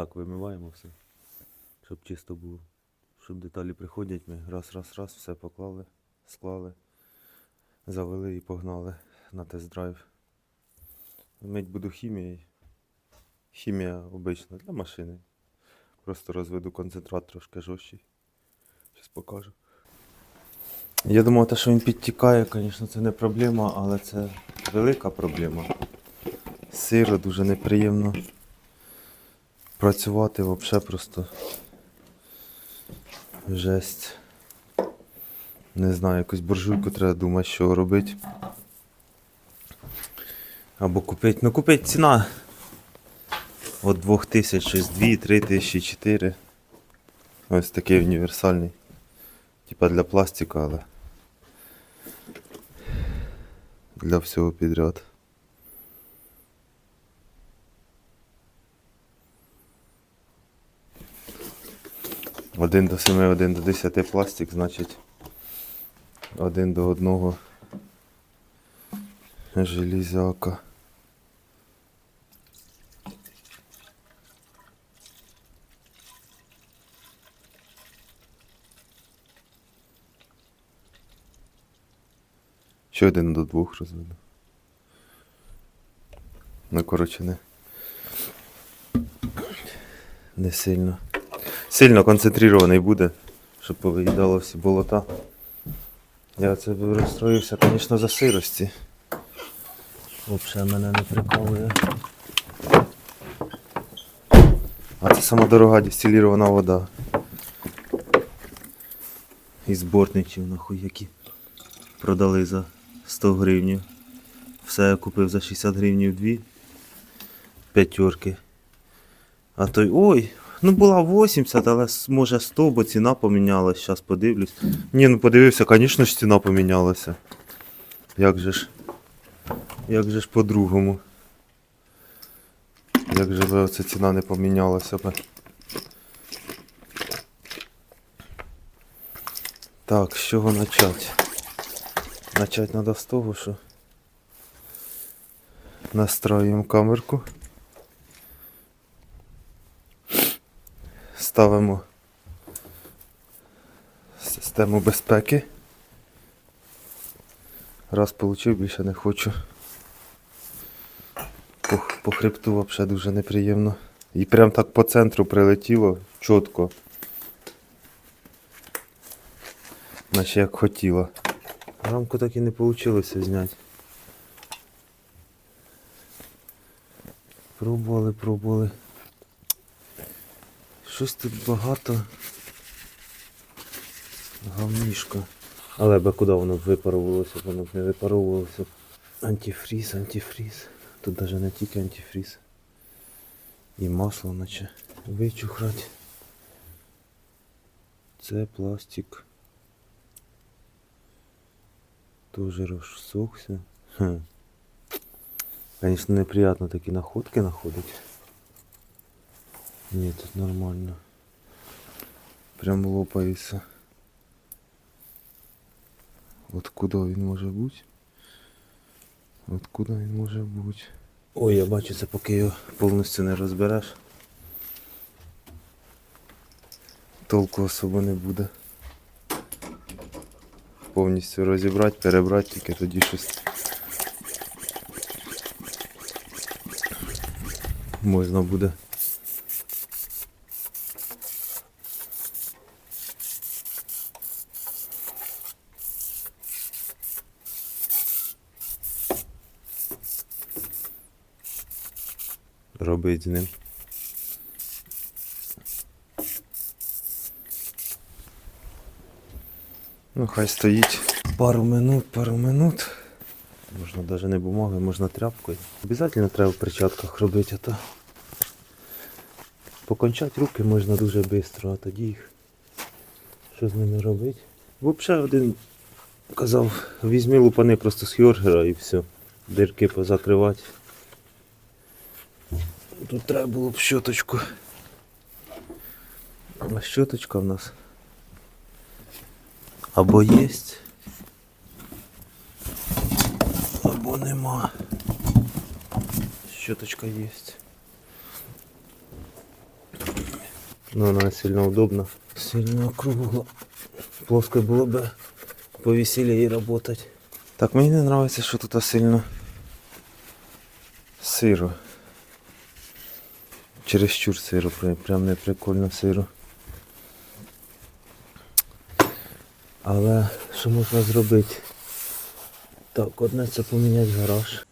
так вимиваємо все, щоб чисто було. Щоб деталі приходять, ми раз, раз, раз, все поклали, склали, завели і погнали на тест-драйв. Мить буду хімією. Хімія обична для машини. Просто розведу концентрат трошки жорсткий. Зараз покажу. Я думав, те, що він підтікає, звісно, це не проблема, але це велика проблема. Сиро дуже неприємно працювати взагалі просто жесть. Не знаю, якусь буржуйку треба думати, що робити. Або купити. Ну купити ціна. От 2000 щось 2, 3 тисячі, 4. Ось такий універсальний. Типа для пластика, але. Для всього підряд. Один до 7, один до 10 пластик, значить один до одного железяка. Ще один до двох розведу. Ну, коротше, не. Не сильно. Сильно концентрований буде, щоб повиїдало всі болота. Я це розстроївся, звісно, за сирості. Взагалі мене не приколує. А це сама дорога дистилірована вода. Із бортничів, нахуй, які продали за 100 гривнів. Все я купив за 60 гривнів дві п'ятерки. А той. Ой, ну була 80, але може 100, бо ціна помінялась. Зараз подивлюсь. Ні, ну подивився, звісно ж ціна помінялася. Як же ж. Як же ж по-другому. Як же би оця ціна не помінялася би. Так, з чого почати? Начать треба з того, що настроюємо камерку. Ставимо систему безпеки. Раз получив, більше не хочу. По, по хребту взагалі дуже неприємно. І прям так по центру прилетіло чітко. Наче як хотіла. Рамку так і не вийшло зняти. Пробували, пробували. Щось тут багато. Гавнішка. Але би куди воно випарувалося, воно б не випаровувалося. Антифріз, антифріз. Тут навіть не тільки антифріз. І масло наче вичухрать. Це пластик. Тоже розсохся. Хм. Конечно, неприятно такі находки находить. Ні, тут нормально. Прям лопається. Откуда він може бути? Откуда він може бути? Ой, я бачу, це поки його повністю не розбереш. Толку особо не буде. Повністю розібрати, перебрати, тільки тоді щось можна буде. Робить з ним. Ну, хай стоїть пару минут, пару минут. Можна навіть не бумагою, можна тряпкою. Обязательно треба в перчатках робити, а то покончати руки можна дуже швидко, а тоді їх що з ними робити. Взагалі один казав, візьми лупани просто з хьоргера і все. Дирки позакривати. Тут треба було б щоточку. А щоточка в нас або є, або нема. Щоточка є. Ну, она сильно удобна. Сильно округло. Плоско було б повеселее работать. Так, мені не нравится, що тут сильно сиро. Чересчур сиро, прям- не прикольно сиро. Але що можна зробити? Так, одне це поміняти гараж.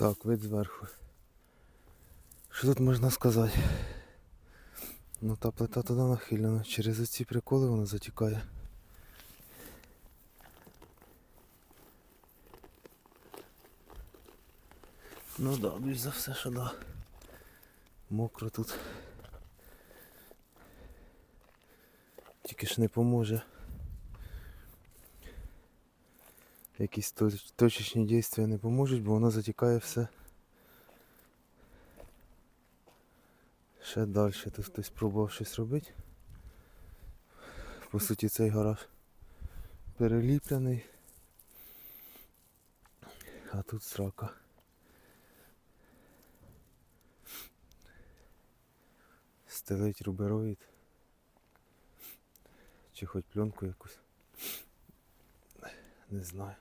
Так, вид зверху. Що тут можна сказати? Ну та плита туди нахилена. Через оці приколи вона затікає. Ну да, більш за все, що да. Мокро тут. Тільки ж не поможе. Якісь точечні дійства не поможуть, бо воно затікає все. Ще далі тут хтось пробував щось робити. По суті цей гараж переліплений. А тут срака. Стелить рубероїд. Чи хоч пленку якусь. Не знаю.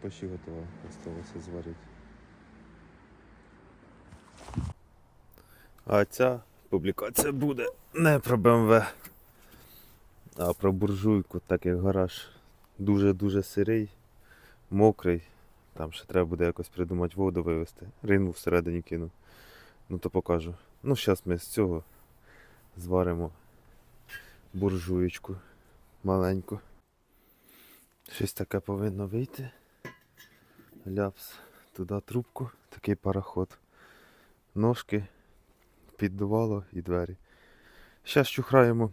Почти готово. Осталося зварити. А ця публікація буде не про БМВ, а про буржуйку, так як гараж дуже-дуже сирий, мокрий. Там ще треба буде якось придумати воду вивезти. Ринув всередині кинув. Ну то покажу. Ну, зараз ми з цього зваримо буржуєчку маленьку. Щось таке повинно вийти. Ляпс. Туди трубку, такий пароход. Ножки, піддувало і двері. Зараз чухраємо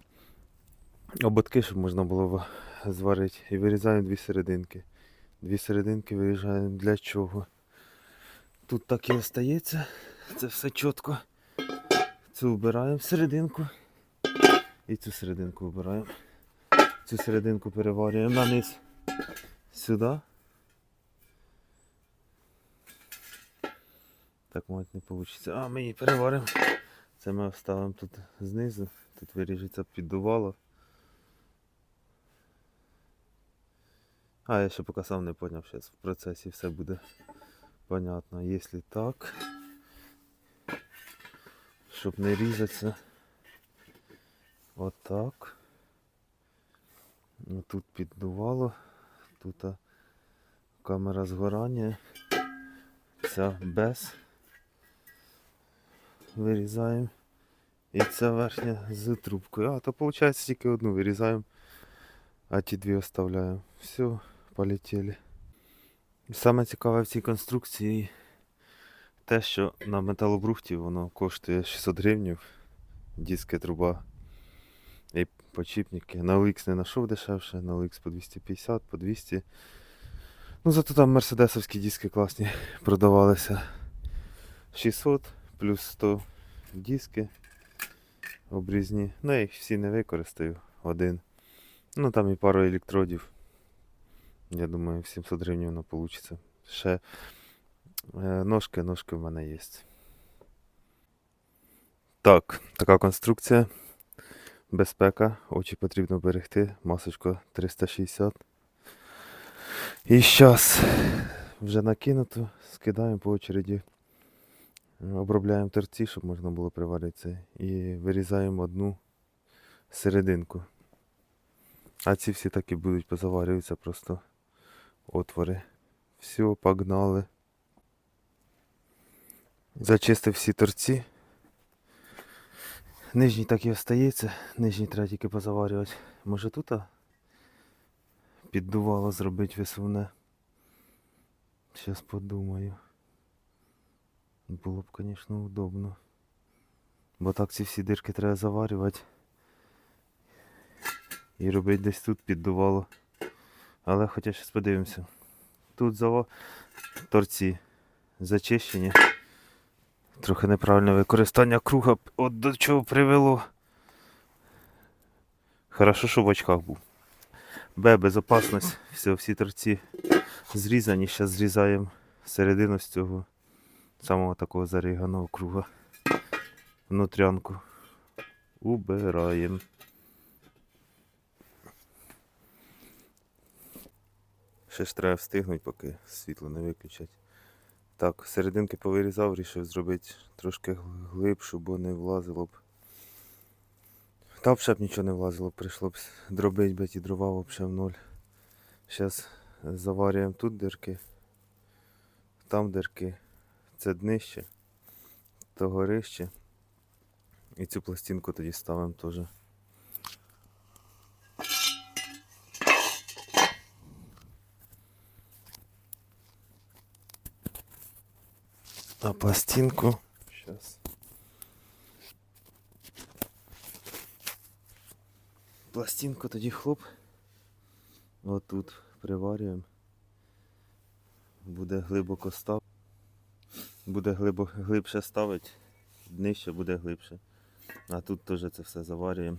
ободки, щоб можна було зварити. І вирізаємо дві серединки. Дві серединки вирізаємо для чого. Тут так і остається. Це все чітко. Цю вбираємо серединку. І цю серединку вбираємо. Цю серединку переварюємо на низ сюди. Так мать не вийде. А, ми її переваримо. Це ми вставимо тут знизу. Тут виріжеться піддувало. А, я ще поки сам не зрозумів, зараз в процесі все буде понятно. Якщо так, щоб не різатися. Отак. Ну, тут піддувало. Тут камера згорання. Ця без. Вирізаємо. І ця верхня з трубкою. А, то виходить тільки одну вирізаємо, а ті дві оставляємо. Все, полетіли. Саме цікаве в цій конструкції те, що на металобрухті воно коштує 600 гривень, диски, труба і почіпники. На OLX не знайшов дешевше, на OLX по 250, по 200. Ну зато там мерседесовські диски класні продавалися. 600 плюс 100 диски обрізні. Ну я їх всі не використаю. Один. Ну там і пару електродів. Я думаю, 700 гривень воно вийде. Ще е, ножки, ножки в мене є. Так, така конструкція. Безпека. Очі потрібно берегти. Масочка 360. І зараз вже накинуто, скидаємо по очереді. Обробляємо торці, щоб можна було приварити це. І вирізаємо одну серединку. А ці всі так і будуть позаварюються просто отвори. Все, погнали. Зачистив всі торці. Нижній так і остається, нижній треба тільки позаварювати. Може тут піддувало зробити висувне. Зараз подумаю. Було б, звісно, удобно. Бо так ці всі дирки треба заварювати. І робити десь тут піддувало. Але хоча зараз подивимося. Тут зава... торці зачищені. Трохи неправильне використання круга от до чого привело. Хорошо, що в очках був. Б, безопасність. Все, всі торці зрізані. Зараз зрізаємо середину з цього самого такого зариганого круга. Внутрянку. Убираємо. Ще ж треба встигнути, поки світло не виключать. Так, серединки повирізав, вирішив зробити трошки гл- глибшу, бо не влазило б. Та взагалі б нічого не влазило, прийшло б дробити би ті дрова взагалі в ноль. Зараз заварюємо тут дирки, там дирки, це днище, то горище. І цю пластинку тоді ставимо теж. А пластинку. Сейчас. Пластинку тоді хлоп. Отут приварюємо. Буде глибоко став. Буде глибо, глибше ставити. Днище буде глибше. А тут теж це все заварюємо.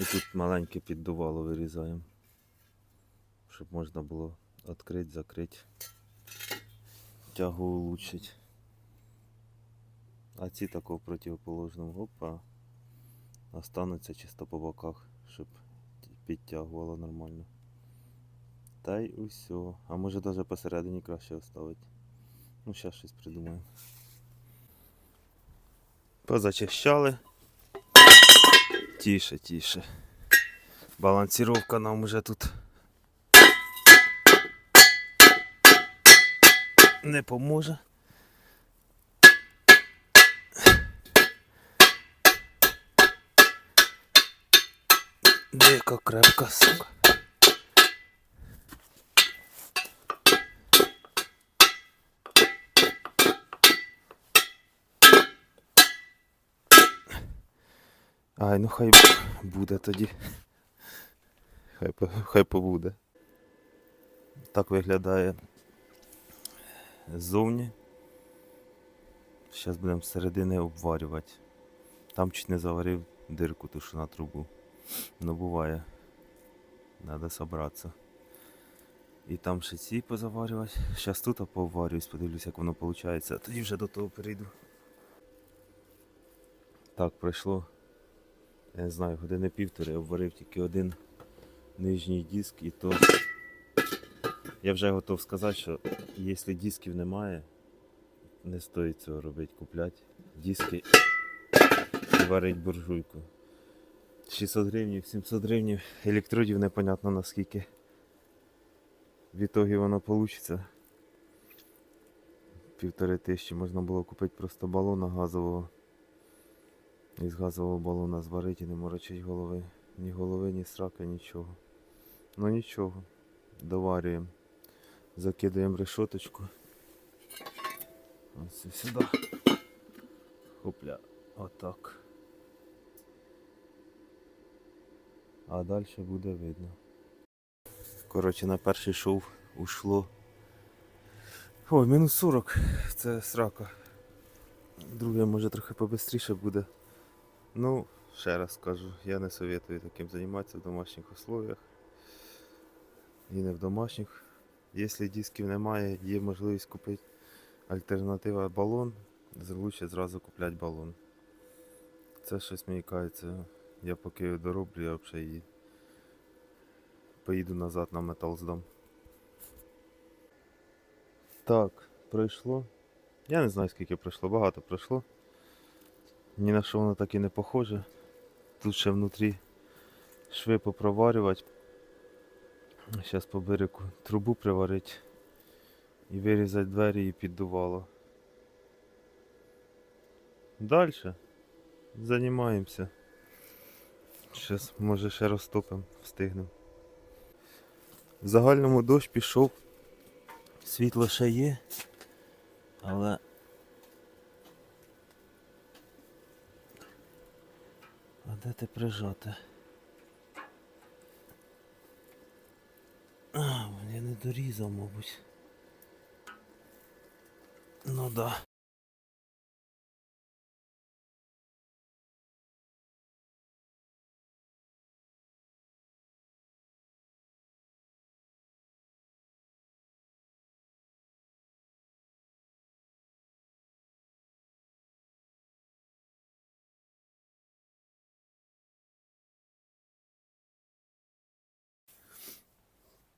І тут маленьке піддувало вирізаємо. Щоб можна було відкрити, закрити тягу улучшить. А ці такого противоположного опа остануться чисто по боках, щоб підтягувало нормально. Та й усьо. А може навіть посередині краще оставити. Ну, зараз щось придумаємо. Позачищали. Тише, тише. Балансировка нам уже тут не поможе. Дико крепка сука. Ай, ну хай буде тоді. Хай, хай побуде. Так виглядає ззовні. Зараз будемо зсередини обварювати. Там чуть не заварив дирку тушу на трубу. Ну буває. Надо собратися. І там ще ці позаварювати. Зараз тут пообварююсь, подивлюсь, як воно виходить, а тоді вже до того перейду. Так, пройшло. Я не знаю, години півтори обварив тільки один нижній диск і то. Я вже готов сказати, що якщо дисків немає, не стоїть цього робити, купляти диски і варить буржуйку. 600 гривень, 700 гривень, електродів непонятно наскільки. В ітогі воно вийде. Півтори тисячі можна було купити просто балона газового. Із газового балона зварити і не морочить голови. Ні голови, ні срака, нічого. Ну нічого. Доварюємо. Закидаємо решоточку. Ось сюди. Хопля. Отак. А далі буде видно. Коротше, на перший шов ушло. Ой, мінус 40. Це срака. Друге, може трохи побистріше буде. Ну, ще раз скажу, я не советую таким займатися в домашніх условиях. І не в домашніх. Якщо дисків немає, є можливість купити альтернатива балон, лучше зразу купляти балон. Це щось мені кажеться, я поки дороблю, я взагалі її поїду назад на метал здам. Так, пройшло. Я не знаю скільки пройшло, багато пройшло. Ні на що воно так і не похоже. Тут ще внутрі шви попроварювати. Зараз по берегу трубу приварити і вирізати двері і піддувало. Далі займаємося. Зараз може ще розтопимо, встигнемо. В загальному дощ пішов. Світло ще є, але де ти прижати? А, я не дорізав, мабуть. Ну да.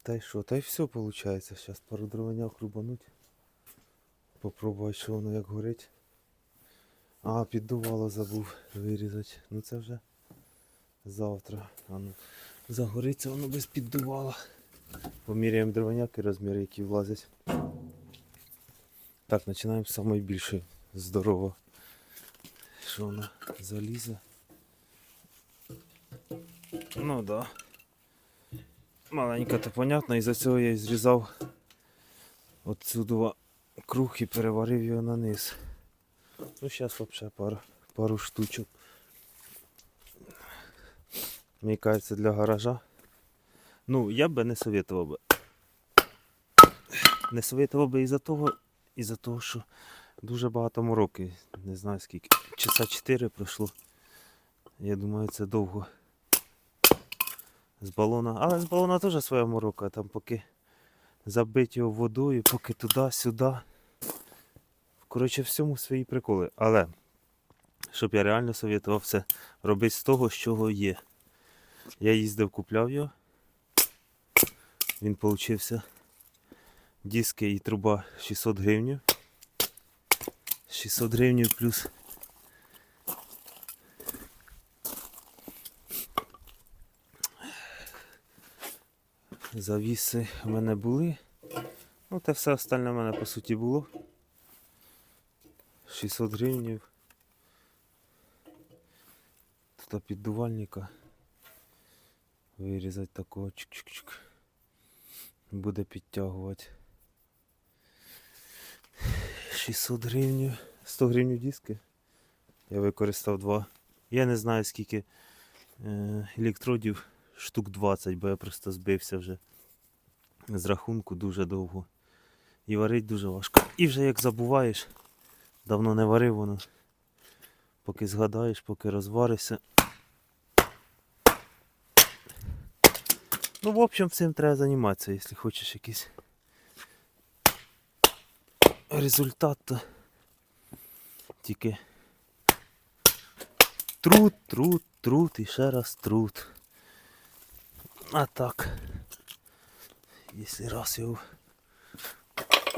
Та й що, та й все виходить. Зараз пару дровеняк рубануть. Попробувати, що воно як горить. А, піддувало забув вирізати. Ну це вже завтра. А ну, загориться воно без піддувала. Поміряємо дровеняк і розміри, які влазять. Так, починаємо з найбільшої. Здорово. Що вона залізе? Ну да. Маленька, то понятно, із-за цього я і зрізав отсюди круг і переварив його на низ. Ну зараз взагалі пару, пару штучок. Мені кажеться для гаража. Ну, я б не советував би. Не советував би із-за того, із-за того, що дуже багато мороки. Не знаю скільки. Часа 4 пройшло. Я думаю, це довго з балона. Але з балона теж своя морока, там поки забити його водою, поки туди-сюди. Коротше, всьому свої приколи. Але, щоб я реально советував все робити з того, з чого є. Я їздив, купляв його. Він получився. Диски і труба 600 гривень. 600 гривень плюс Завіси в мене були. Ну, те все остальне в мене по суті було. 600 гривень. Тут піддувальника. Вирізати такого чик-чик-чик. Буде підтягувати. 600 гривень. 100 гривень диски. Я використав два. Я не знаю скільки е, електродів штук 20, бо я просто збився вже з рахунку дуже довго. І варить дуже важко. І вже як забуваєш, давно не варив воно. Поки згадаєш, поки розваришся. Ну, в общем, цим треба займатися, якщо хочеш якийсь результат, то тільки труд, труд, труд і ще раз труд. А так, якщо раз його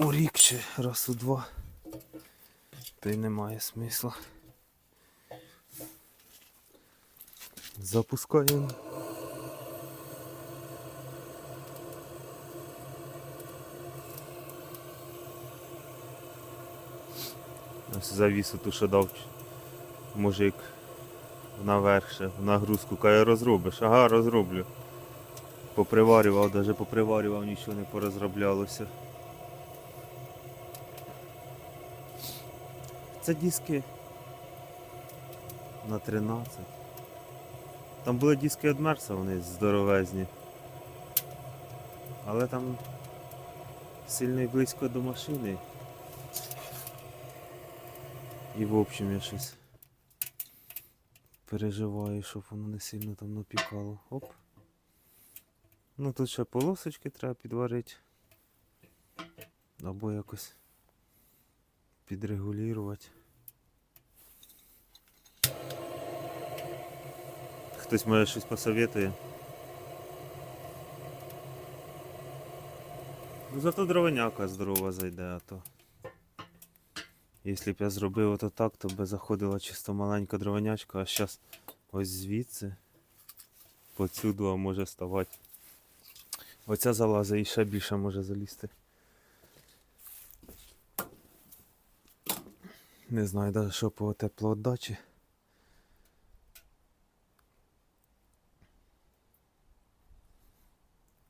у рік чи раз у два, то й немає смисла. Запускаємо. Ось завісу ту, що дав мужик наверх ще, нагрузку, каже розробиш. Ага, розроблю поприварював, навіть поприварював, нічого не порозроблялося. Це диски на 13. Там були диски від Мерса, вони здоровезні. Але там сильно і близько до машини. І в общем я щось переживаю, щоб воно не сильно там напікало. Оп. Ну тут ще полосочки треба підварити. Або якось підрегулювати. Хтось може щось посоветує. Ну зато дровеняка здорова зайде, а то. Якщо б я зробив ото так, то би заходила чисто маленька дровенячка, а зараз ось звідси поцюду, а може ставати. Оця залазить і ще більше може залізти. Не знаю навіть що по теплоотдачі.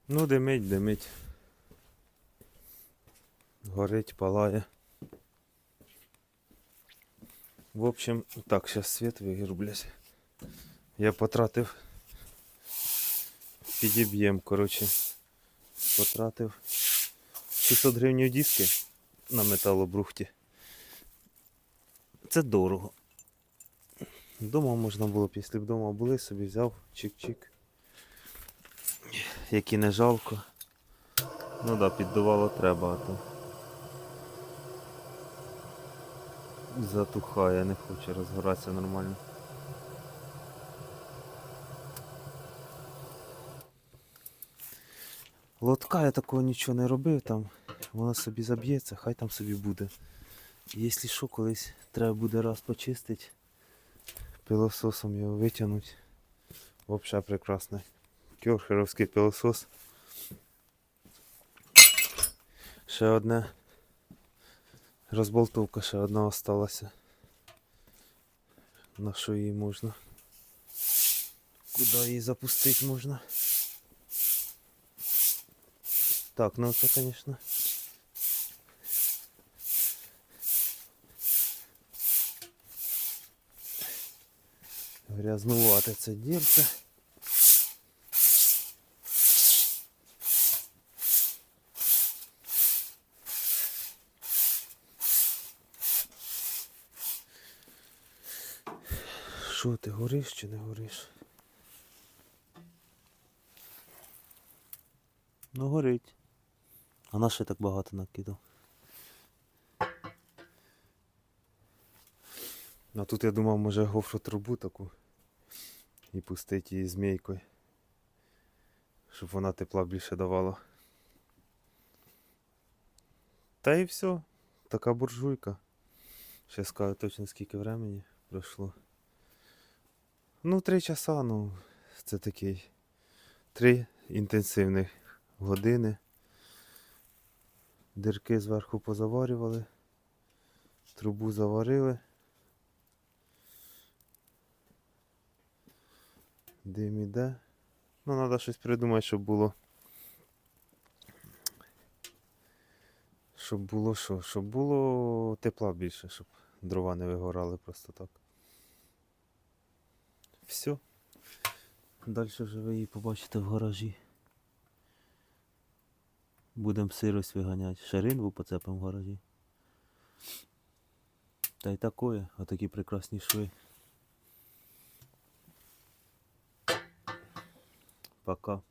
Ну, димить, димить. Горить, палає. В общем, так, сейчас свет вирублюсь. Я потратив. Підіб'єм, коротше. Потратив 600 гривень диски на металобрухті. Це дорого. Дома можна було б, якщо б вдома були, собі взяв чик-чик. Які не жалко. Ну да, піддувало треба, а то. Затухає, не хоче розгоратися нормально. Лотка я такого нічого не робив там. Воно собі заб'ється, хай там собі буде. Якщо що, колись треба буде раз почистити, пилососом його витягнути. Взагалі прекрасний. Кьорхеровський пилосос. Ще одне. Розболтовка ще одна осталася. На що її можна? Куди її запустити можна? Так, ну це, звісно. Грязнувати це дільце. Що ти гориш чи не гориш? Ну горить. А на що так багато накидав? А тут я думав, може гофротрубу таку і пустити її змійкою. Щоб вона тепла більше давала. Та і все. Така буржуйка. Ще скажу точно скільки времени пройшло. Ну, три часа, ну, це такий. Три інтенсивних години. Дирки зверху позаварювали. Трубу заварили. Дим іде. Ну, треба щось придумати, щоб було. Щоб було що? Щоб було тепла більше, щоб дрова не вигорали просто так. Все. Далі вже ви її побачите в гаражі. Будемо сирость виганяти. Шаринву поцепимо в гаражі. Та й такое, отакі прекрасні шви. Пока.